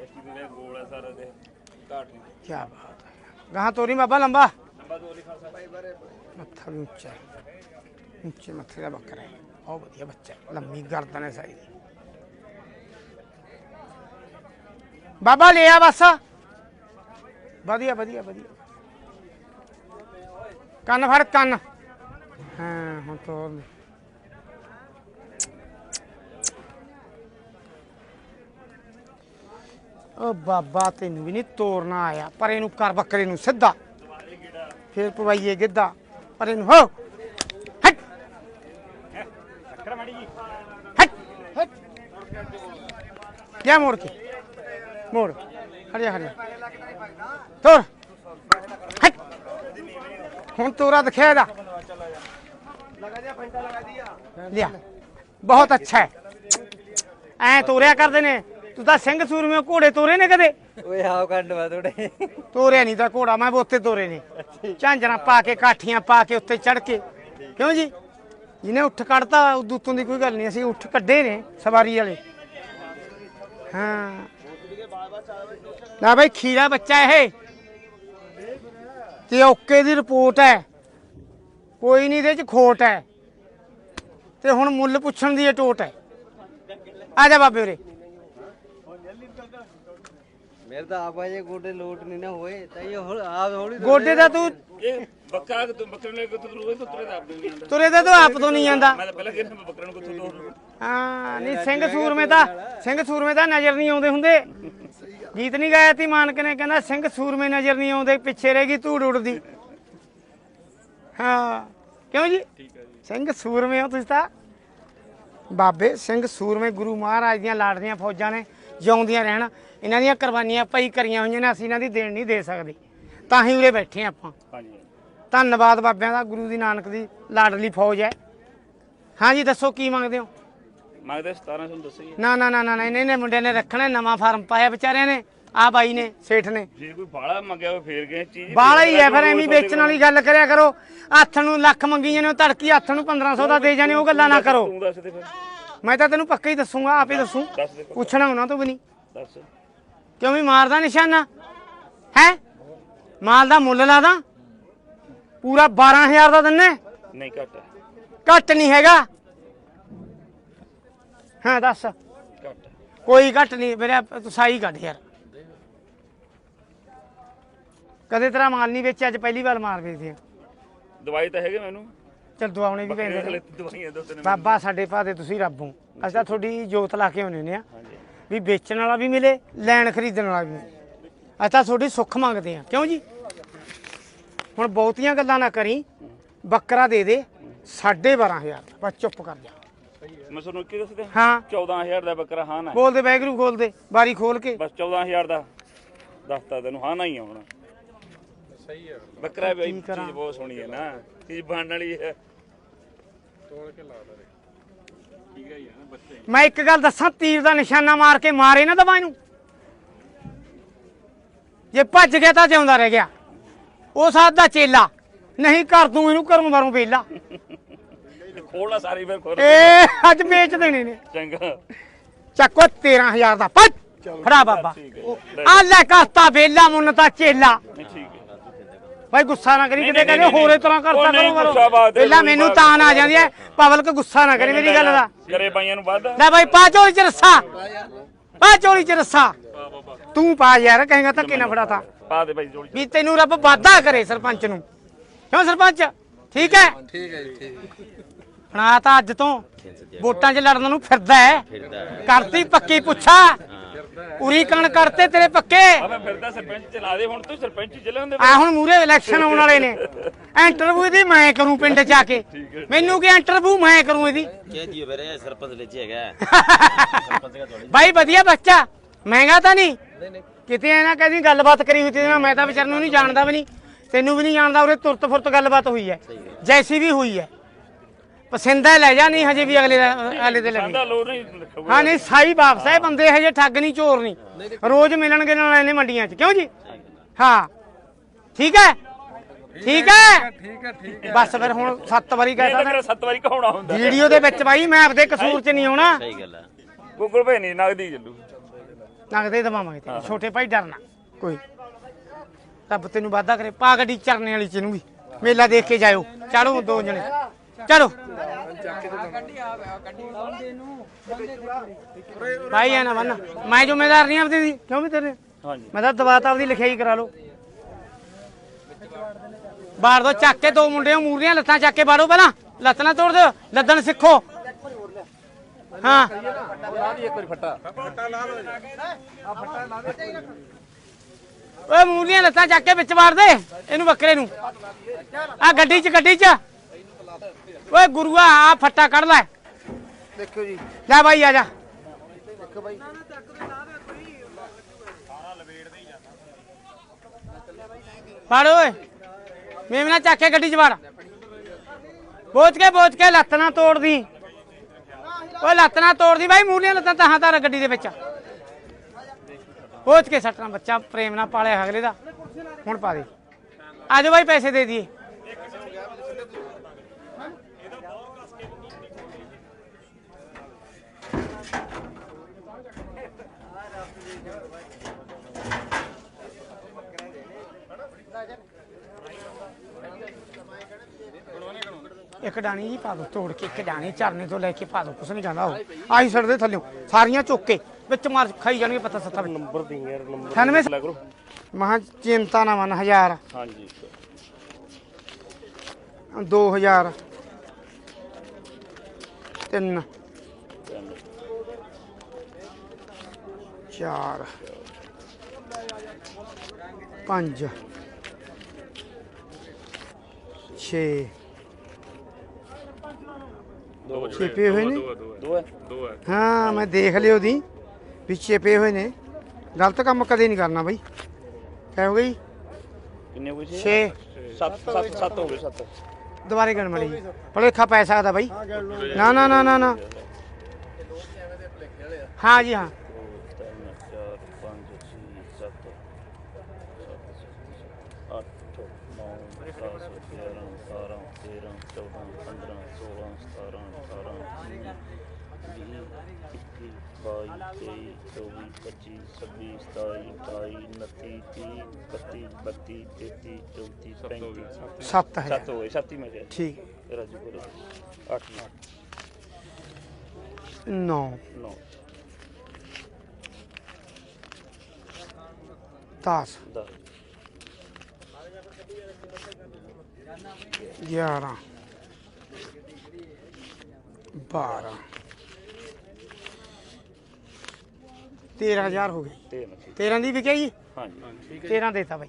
ਦੇ ਗੋਲ ਹੈ ਸਾਰਾ ਦੇ। ਘਾਟ ਨਹੀਂ। ਕੀ ਬਾਤ ਹੈ। ਗਾਹਾਂ ਤੋਰੀ ਬਾਬਾ ਲੰਬਾ? ਮੱਥਾ ਵੀ ਉੱਚਾ। ਉੱਚੇ ਮੱਥੇ ਦਾ ਬੱਕਰਾ ਹੈ। ਬਹੁਤ ਵਧੀਆ ਬੱਚਾ ਲੰਮੀ ਗਰਦਨ ਹੈ ਸਾਰੀ। ਬਾਬਾ ਲਿਆ ਬਸ। ਵਧੀਆ ਵਧੀਆ ਵਧੀਆ। ਕੰਨ ਫੜ ਕੰਨ। ਹਾਂ ਹੁਣ ਤੋਰ। ਉਹ ਬਾਬਾ, ਤੈਨੂੰ ਵੀ ਨਹੀਂ ਤੋਰਨਾ ਆਇਆ, ਪਰ ਇਹਨੂੰ ਕਰ ਬੱਕਰੇ ਨੂੰ ਸਿੱਧਾ। ਫਿਰ ਪਵਾਈਏ ਗਿੱਧਾ, ਪਰ ਇਹਨੂੰ ਹੋ। ਹਟ। ਟੱਕਰ ਮਾੜੀ ਜੀ ਹਟ। ਹਟ ਜਾ ਮੋੜ ਕੇ। ਮੋੜ। ਹਟ ਜਾ ਹਟ ਤੋਰ। ਹਟ। ਹੁਣ ਤੋਰਾ ਦਿਖਿਆ ਇਹਦਾ। ਲਿਆ। ਬਹੁਤ ਅੱਛਾ ਹੈ। ਐ ਤੋਰਿਆ ਕਰਦੇ ਨੇ। ਤੂੰ ਤਾਂ ਸਿੰਘ ਸੂਰਮੇ ਘੋੜੇ ਤੋਰੇ ਨੇ ਕਦੇ? ਓਏ ਆਓ ਕੰਡ ਵਾ ਥੋੜੇ ਤੋਰਿਆ ਨਹੀਂ ਤਾਂ ਘੋੜਾ ਮੈਂ ਉੱਤੇ ਤੋਰੇ ਨੇ। ਝਾਂਜਰਾਂ ਪਾ ਕੇ ਕਾਠੀਆਂ ਪਾ ਕੇ ਉੱਤੇ ਚੜ ਕੇ। ਕਿਉਂ ਜੀ? ਜਿਹਨੇ ਉੱਠ ਕੱਢਤਾ ਉਦੋਂ ਦੀ ਕੋਈ ਗੱਲ ਨਹੀਂ ਅਸੀਂ ਉੱਠ ਕੱਢੇ ਨੇ ਸਵਾਰੀ ਵਾਲੇ। ਹਾਂ। ਨਾ ਬਈ ਖੀਰਾ ਬੱਚਾ ਇਹ। ਤੇ ਓਕੇ ਦੀ ਰਿਪੋਰਟ ਹੈ। ਕੋਈ ਨਹੀਂ ਇਹਦੇ ਚ ਖੋਟ ਹੈ। ਤੇ ਹੁਣ ਮੁੱਲ ਪੁੱਛਣ ਦੀ ਇਹ ਟੋਟ ਹੈ। ਆ ਜਾ ਬਾਬੇ ਉਰੇ। ਮੇਰੇ ਤਾਂ ਆਪ ਅਜੇ ਗੋਡੇ ਲੋਟ ਨਹੀਂ ਨਾ ਹੋਏ ਤਾਂ ਇਹ ਹੁਣ ਆਪ ਹੌਲੀ ਗੋਡੇ ਦਾ ਤੂੰ ਇਹ ਬੱਕਰਾ ਤੂੰ ਬੱਕਰੇ ਨੇ ਕਿੱਥੋਂ ਤੁਰੇ ਤੂੰ ਤੁਰੇ ਤਾਂ ਆਪ ਨਹੀਂ ਆਉਂਦਾ ਤੁਰੇ ਦਾ ਤੂੰ ਆਪ ਤੋਂ ਨਹੀਂ ਜਾਂਦਾ। ਮੈਂ ਤਾਂ ਪਹਿਲਾਂ ਕਹਿੰਦਾ ਮੈਂ ਬੱਕਰੇ ਨੂੰ ਕਿੱਥੋਂ ਤੋਰ ਹਾਂ ਨਹੀਂ ਸਿੰਘ ਸੂਰਮੇ ਦਾ ਸਿੰਘ ਸੂਰਮੇ ਦਾ ਨਜ਼ਰ ਨਹੀਂ ਆਉਂਦੇ ਹੁੰਦੇ। ਗੀਤ ਨਹੀਂ ਗਾਇਆ ਤੀ ਮਾਨਕ ਨੇ ਕਹਿੰਦਾ ਸਿੰਘ ਸੂਰਮੇ ਨਜ਼ਰ ਨਹੀਂ ਆਉਂਦੇ ਪਿੱਛੇ ਰਹਿ ਗਈ ਧੂੜ ਉੜਦੀ ਹਾਂ ਕਿਉਂ ਜੀ? ਸਿੰਘ ਸੂਰਮੇ ਹੋ ਤੁਸੀਂ ਤਾਂ। ਬਾਬੇ ਸਿੰਘ ਸੂਰਮੇ ਗੁਰੂ ਮਹਾਰਾਜ ਦੀਆਂ ਲਾੜਦੀਆਂ ਫੌਜਾਂ ਨੇ ਜਿਉਂਦੀਆਂ ਰਹਿਣ। ਇਹਨਾਂ ਦੀਆਂ ਕੁਰਬਾਨੀਆਂ ਪਈ ਕਰੀਆਂ ਹੋਈਆਂ ਨੇ ਅਸੀਂ ਇਹਨਾਂ ਦੀ ਦੇਣ ਨਹੀਂ ਦੇ ਸਕਦੇ। ਤਾਂ ਹੀ ਉਰੇ ਬੈਠੇ ਆਪਾਂ। ਹਾਂਜੀ। ਧੰਨਵਾਦ ਬਾਬਿਆਂ ਦਾ ਗੁਰੂ ਦੀ ਨਾਨਕ ਦੀ ਲਾਡਲੀ ਫੌਜ ਹੈ। ਹਾਂਜੀ ਦੱਸੋ ਕੀ ਮੰਗਦੇ ਹੋ? ਮੰਗਦੇ 1700 ਨੂੰ ਦੱਸੀ ਨਾ ਨਾ ਨਾ ਨਾ ਨਾ, ਇਹਨੇ ਨੇ ਮੁੰਡਿਆਂ ਨੇ ਰੱਖਣਾ ਨਵਾਂ ਫਾਰਮ ਪਾਇਆ ਵਿਚਾਰਿਆਂ ਨੇ ਆ ਬਾਈ ਨੇ ਸੇਠ ਨੇ। ਜੇ ਕੋਈ ਬਾਲਾ ਮੰਗਿਆ ਹੋਵੇ ਫੇਰ ਗਏ ਚੀਜ਼ ਬਾਲਾ ਹੀ ਹੈ ਫਿਰ ਐਵੇਂ ਵੇਚਣ ਵਾਲੀ ਗੱਲ ਕਰਿਆ ਕਰੋ। ਹੱਥ ਨੂੰ ਲੱਖ ਮੰਗੀ ਜਾਂਦੇ ਹੋ ਧੜਕੀ ਹੱਥ ਨੂੰ 1500 ਦਾ ਦੇ ਜਾਣੇ ਉਹ ਗੱਲਾਂ ਨਾ ਕਰੋ। ਤੂੰ ਦੱਸ ਦੇ ਫਿਰ। ਮੈਂ ਤਾਂ ਤੈਨੂੰ ਪੱਕਾ ਹੀ ਦੱਸੂਗਾ ਆਪੇ ਦੱਸੂ। ਦੱਸ ਦੇ ਪੁੱਛਣਾ ਉਹਨਾਂ ਤੋਂ ਵੀ ਨਹੀਂ। ਦੱਸ। ਕਿਉਂ ਵੀ ਮਾਰਦਾ ਨਿਸ਼ਾਨਾ? ਹੈ? ਮਾਲ ਦਾ ਮੁੱਲ ਲਾਦਾ ਪੂਰਾ 12000 ਦਾ ਦਿੰਨੇ? ਨਹੀਂ ਘੱਟ ਘੱਟ ਨਹੀਂ ਹੈਗਾ। ਹਾਂ ਦੱਸ। ਘੱਟ। ਕੋਈ ਘੱਟ ਨਹੀਂ ਮੇਰੇ ਤੂੰ ਸਾਈ ਕੱਢ ਯਾਰ। ਕਦੇ ਤੇਰਾ ਮਾਲ ਨਹੀਂ ਵੇਚਿਆ ਅੱਜ ਪਹਿਲੀ ਵਾਰ ਮਾਲ ਵੇਚਦੇ ਆ। ਦਵਾਈ ਤਾਂ ਹੈਗੇ ਮੈਨੂੰ। ਚਲ ਦਵਾਉਣੇ ਵੀ ਪੈਂਦੇ ਹਲੇ ਨੇ। ਦਵਾਈਆਂ ਦੋ ਤਿੰਨ ਬਾਬਾ ਸਾਡੇ ਭਾਦੇ ਤੁਸੀਂ ਰੱਬ ਹੋ। ਅਸੀਂ ਤਾਂ ਤੁਹਾਡੀ ਜੋਤ ਲਾ ਕੇ ਆਉਂਦੇ ਨੇ ਆ। ਹਾਂਜੀ। ਵੀ ਵੇਚਣ ਵਾਲਾ ਵੀ ਮਿਲੇ ਲੈਣ ਖਰੀਦਣ ਵਾਲਾ ਵੀ ਮਿਲੇ। ਅਸੀਂ ਤਾਂ ਤੁਹਾਡੀ ਸੁੱਖ ਮੰਗਦੇ ਆ ਕਿਉਂ ਜੀ? ਹੁਣ ਬਹੁਤੀਆਂ ਗੱਲਾਂ ਨਾ ਕਰੀ ਬੱਕਰਾ ਦੇ ਦੇ 12500 ਬਸ ਚੁੱਪ ਕਰ ਜਾ। ਮੈਂ ਤੁਹਾਨੂੰ ਕੀ ਦੱਸਦਾ ਹਾਂ। 14000 ਦਾ ਬੱਕਰਾ ਹਾਂ ਨਾ। ਹੈ। ਬੋਲ ਦੇ ਵੈਗਰੂ ਖੋਲ ਦੇ ਬਾਰੀ ਖੋਲ ਕੇ। ਬਸ 14000 ਦਾ। ਦੱਸਤਾ ਤੈਨੂੰ ਹਾਂ ਨਾ ਹੀ ਆਉਣਾ। ਸਹੀ ਹੈ ਬੱਕਰਾ ਵੀ ਕੀ? ਚੀਜ਼ ਬਹੁਤ ਸੋਹਣੀ ਹੈ ਨਾ। ਚੀਜ਼ ਬਣਨ ਵਾਲੀ ਹੈ। ਮੈਂ ਇੱਕ ਗੱਲ ਦੱਸਾਂ ਤੀਰ ਦਾ ਨਿਸ਼ਾਨਾ ਮਾਰ ਕੇ ਮਾਰੇ ਨਾ ਦਵਾ ਇਹਨੂੰ ਜੇ ਭੱਜ ਗਿਆ ਤਾਂ ਜਿਉਂਦਾ ਰਹਿ ਗਿਆ। ਉਹ ਸਾਧ ਦਾ ਚੇਲਾ ਨਹੀਂ ਕਰ ਦੂੰ ਇਹਨੂੰ ਘਰੋਂ ਮਾਰੂੰ ਵੇਲਾ ਖੋਲਣਾ ਸਾਰੀ ਫਿਰ ਖੋਲ ਏ ਅੱਜ ਵੇਚ ਦੇਣੇ ਨੇ। ਚੰਗਾ। ਚੱਕੋ 13000 ਦਾ। ਭੱਜ! ਫੜਾ ਬਾਬਾ। ਆ। ਲੈ ਕਹਤਾ ਵੇਲਾ ਮੁੰਨ ਤਾਂ ਚੇਲਾ। ਭਾਈ ਗੁੱਸਾ ਨਾ ਕਰੀ ਕਿਤੇ ਕਹਿੰਦੇ ਹੋਰੇ ਤਰ੍ਹਾਂ ਕਰਤਾ ਕਰੋ ਵੇਲਾ ਕੋਈ ਮੈਨੂੰ ਤਾਂ ਆ ਨਹੀਂ। ਜਾਂਦੀ ਹੈ। ਪਬਲਿਕ ਗੁੱਸਾ ਨਾ ਕਰੀ ਮੇਰੀ ਗੱਲ ਦਾ। ਕਰੇ ਬਾਈਆਂ ਨੂੰ ਵੱਧ। ਲੈ ਭਾਈ ਪਾ ਚੋਲੀ ਚ ਰੱਸਾ। ਪਾ ਚੋਲੀ ਚ ਰੱਸਾ। ਤੂੰ ਪਾ ਯਾਰ ਕਹੇਗਾ ਧੱਕੇ ਨਾ ਫੜਾ ਤਾ ਪਾ ਦੇ ਬਾਈ ਜੋੜੀ ਵੀ ਤੈਨੂੰ ਰੱਬ ਵਾਦਾ ਕਰੇ ਸਰਪੰਚ ਨੂੰ। ਕਿਉਂ ਸਰਪੰਚ? ਠੀਕ ਹੈ? ਠੀਕ ਹੈ ਜੀ ਠੀਕ ਬਣਾ ਤਾਂ ਅੱਜ ਤੋਂ। ਵੋਟਾਂ 'ਚ ਲੜਨ ਨੂੰ ਫਿਰਦਾ ਹੈ। ਕਰਤੀ ਪੱਕੀ ਪੁੱਛਾ। ਉਰੀ ਕਣ ਕਰਤੇ ਤੇਰੇ ਪੱਕੇ। ਆ ਮੈਂ ਫਿਰਦਾ ਸਰਪੰਚ ਚਲਾ ਦੇ ਹੁਣ ਤੂੰ ਸਰਪੰਚ ਜ਼ਿਲ੍ਹੇ ਹੁੰਦੇ ਆ ਹੁਣ ਮੂਰੇ ਇਲੈਕਸ਼ਨ ਆਉਣ ਵਾਲੇ ਨੇ। ਇੰਟਰਵਿਊ ਦੀ ਮੈਂ ਕਰੂੰ ਪਿੰਡ 'ਚ ਆ ਕੇ। ਮੈਨੂੰ ਕੀ ਇੰਟਰਵਿਊ ਮੈਂ ਕਰੂੰ ਇਹਦੀ? ਕਹਿ ਦਿਓ ਵੀਰੇ ਸਰਪੰਚ ਵਿੱਚ ਹੈਗਾ। ਸਰਪੰਚ ਦਾ ਤੁਹਾਡੇ ਬਾਈ ਵਧੀਆ ਬੱਚਾ। ਮਹਿੰਗਾ ਤਾਂ ਨਹੀਂ। ਕਿਤੇ ਐ ਨਾ ਕਹਦੀ ਗੱਲਬਾਤ ਕਰੀ ਹੋਈ ਤੇ ਨਾਲ ਮੈਂ ਤਾਂ ਵਿਚਾਰ ਨੂੰ ਨਹੀਂ ਜਾਣਦਾ ਵੀ ਨਹੀਂ। ਤੈਨੂੰ ਵੀ ਨਹੀਂ ਜਾਣਦਾ ਉਰੇ ਤੁਰਤ ਫੁਰਤ ਗੱਲਬਾਤ ਹੋਈ ਹੈ। ਜੈਸੀ ਵੀ ਹੋਈ ਹੈ। ਪਸੰਦ ਹੈ ਲੈ ਜਾ ਨਹੀਂ ਹਜੇ ਵੀ ਅਗਲੇ ਅਗਲੇ ਦੇ ਸਾਡਾ ਲੱਗੇ ਲੋੜ ਨਹੀਂ ਰੱਖੂਗਾ ਹਾਂ ਨਹੀਂ ਸਾਈ ਵਾਪਸ ਹੈ। ਬੰਦੇ ਹਜੇ ਠੱਗ ਨਹੀਂ ਚੋਰ ਨਹੀਂ। ਰੋਜ਼ ਮਿਲਣਗੇ ਨਾਲ ਇਹਨੇ ਮੰਡੀਆਂ 'ਚ ਕਿਉਂ ਜੀ? ਹਾਂ। ਠੀਕ ਹੈ? ਠੀਕ ਹੈ? ਠੀਕ ਹੈ ਠੀਕ ਬਸ ਫਿਰ ਹੁਣ ਸੱਤ ਵਾਰੀ ਇਹ ਕਹਿਤਾ ਤਾਂ ਨਾ ਮੇਰਾ ਸੱਤ ਵਾਰੀ ਕਹਾਉਣਾ ਹੁੰਦਾ। ਵੀਡੀਓ ਦੇ ਵਿੱਚ ਬਾਈ ਮੈਂ ਆਪਦੇ ਕਸੂਰ 'ਚ ਨਹੀਂ ਆਉਣਾ। ਸਹੀ ਗੱਲ ਹੈ। ਗੂਗਲ ਪੇ ਨਹੀਂ ਨਗਦੀ ਚੱਲੂ ਨਗਦੇ ਦਵਾਵਾਂਗੇ ਤੈਨੂੰ ਛੋਟੇ ਭਾਈ ਡਰਨਾ। ਕੋਈ ਰੱਬ ਤੈਨੂੰ ਵਾਦਾ ਕਰੇ ਪਾ ਗੱਡੀ ਚਰਨੇ ਵਾਲੀ ਚ ਨੂੰ ਵੀ। ਮੇਲਾ ਦੇਖ ਕੇ ਜਾਇਓ। ਚਲੋ ਦੋ ਜਣੇ। ਚਲੋ। ਭਾਈ ਆ ਨਾ ਬੰਨ। ਮੈਂ ਜ਼ਿੰਮੇਦਾਰ ਨਹੀਂ ਆਪਦੀ ਦੀ। ਕਿਉਂ ਵੀ ਤੇਰੇ? ਹਾਂਜੀ। ਮੈਂ ਤਾਂ ਦਵਾਤਾ ਆਪਦੀ ਲਿਖਾਈ ਕਰਾ ਲਓ। ਬਾੜ ਦੋ ਚੱਕ ਕੇ ਦੋ ਮੁੰਡੇ ਮੂਰੀਆਂ ਲੱਤਾਂ ਚੱਕ ਕੇ ਬਾੜੋ ਪਹਿਲਾਂ। ਲੱਤ ਨਾ ਤੋੜ ਦਿਓ। ਲੱਦਣ ਸਿੱਖੋ। ਹਾਂ। ਓਏ ਮੂਰੀਆਂ ਲੱਤਾਂ ਚੱਕ ਕੇ ਵਿੱਚ ਮਾਰ ਦੇ। ਇਹਨੂੰ ਬੱਕਰੇ ਨੂੰ। ਆ ਗੱਡੀ 'ਚ ਗੱਡੀ 'ਚ। ਓਏ ਗੁਰੂਆ ਆ ਫੱਟਾ ਕੱਢ ਲੈ। ਦੇਖੋ ਜੀ। ਲੈ ਬਾਈ ਆ ਜਾ। ਦੇਖੋ ਬਾਈ। ਫੜ ਓਏ। ਮੇਮਨਾ ਚੱਕ ਕੇ ਗੱਡੀ 'ਚ ਵੜ ਬੋਝ ਕੇ ਬੋਝ ਕੇ ਲੱਤ ਨਾ ਤੋੜਦੀ। ਓਏ ਲੱਤ ਨਾ ਤੋੜਦੀ ਬਾਈ ਮੂਲੀਆਂ ਲੱਤਾਂ ਤਾਂ ਤਾਰ ਗੱਡੀ ਦੇ ਵਿੱਚ। ਬੋਝ ਕੇ ਸੱਟਣਾ ਬੱਚਾ ਪ੍ਰੇਮ ਨਾਲ ਪਾਲਿਆ ਅਗਲੇ ਦਾ। ਹੁਣ ਪਾ ਦੇ। ਆਜੋ ਬਾਈ ਪੈਸੇ ਦੇ ਦਈਏ ਇੱਕ ਡਾਣੀ ਜੀ ਪਾ ਦੋ ਤੋੜ ਕੇ ਇੱਕ ਡਾਣੀ ਚਰਨੇ ਤੋਂ ਲੈ ਕੇ ਪਾ ਦੋ ਕੁਛ ਨਹੀਂ ਕਹਿੰਦਾ ਉਹ। ਆਈ ਸੜ ਦੇ ਥੱਲਿਓ ਸਾਰੀਆਂ ਚੁੱਕ ਕੇ ਵਿੱਚ ਮਾਰ ਖਾਈ ਜਾਣਗੇ ਪਤਾ ਸੱਤਾ ਵਿੱਚ। ਨੰਬਰ ਦੀ ਯਾਰ ਨੰਬਰ 98 ਲੈ ਕਰੋ। ਮਹਾ ਚਿੰਤਾ ਨਾ ਮਨ ਹਜ਼ਾਰ। ਹਾਂਜੀ। 2000 ਤਿੰਨ ਤਿੰਨ, ਚਾਰ। ਪੰਜ। ਛੇ। ਦੋ ਛੇਪੇ ਹੋਏ ਨੇ? ਦੋ ਹੈ। ਹਾਂ। ਮੈਂ ਦੇਖ ਲਿਓ ਦੀ। ਪਿੱਛੇ ਪਏ ਹੋਏ ਨੇ। ਗਲਤ ਕੰਮ ਕਦੇ ਨਹੀਂ ਕਰਨਾ ਬਈ। ਕਹਿ ਹੋ ਗਈ? ਕਿੰਨੇ ਕੋਈ 6 ਸੱਤ ਸੱਤ ਸੱਤ ਹੋ ਗਏ ਸੱਤ। ਦੁਬਾਰੇ ਗਣ ਮੜੀ ਭਲੇਖਾ ਪੈ ਸਕਦਾ ਬਈ। ਨਾ ਨਾ ਨਾ ਨਾ ਨਾ। ਹਾਂ ਜੀ ਹਾਂ ਦੋ ਤਿੰਨ ਚਾਰ ਪੰਜ ਛੇ ਸੱਤ ਅੱਠ ਨੌ ਦਸ ਗਿਆਰਾਂ ਬਾਰਾਂ ਤੇਰਾਂ ਚੌਦਾਂ ਪੰਦਰਾਂ ਸੋਲਾਂ ਸਤਾਰਾਂ ਅਠਾਰਾਂ ਵੀਹ ਇੱਕੀ ਬਾਈ ਤੇਈ ਚੌਵੀ ਪੱਚੀ ਛੱਬੀ ਸਤਾਈ ਅਠਾਈ ਉਨੱਤੀ ਤੀਹ ਇਕੱਤੀ ਬੱਤੀ ਤੇਤੀ ਚੌਂਤੀ ਪੈਂਤੀ 7000 ਸੱਤ ਹੋਏ ਸੱਤ ਹੀ ਮੈਂ ਕਿਹਾ ਠੀਕ। ਰਾਜੂ ਕੋਲ ਅੱਠ ਨੌ ਨੌ। ਨੌ। 10 ਦਸ। 11 12 13000 ਹੋ ਗਏ। ਤੇ ਨਾ 13 ਦੀ ਵਿਕਿਆ ਜੀ? ਹਾਂਜੀ। 13 ਦੇਤਾ ਬਾਈ।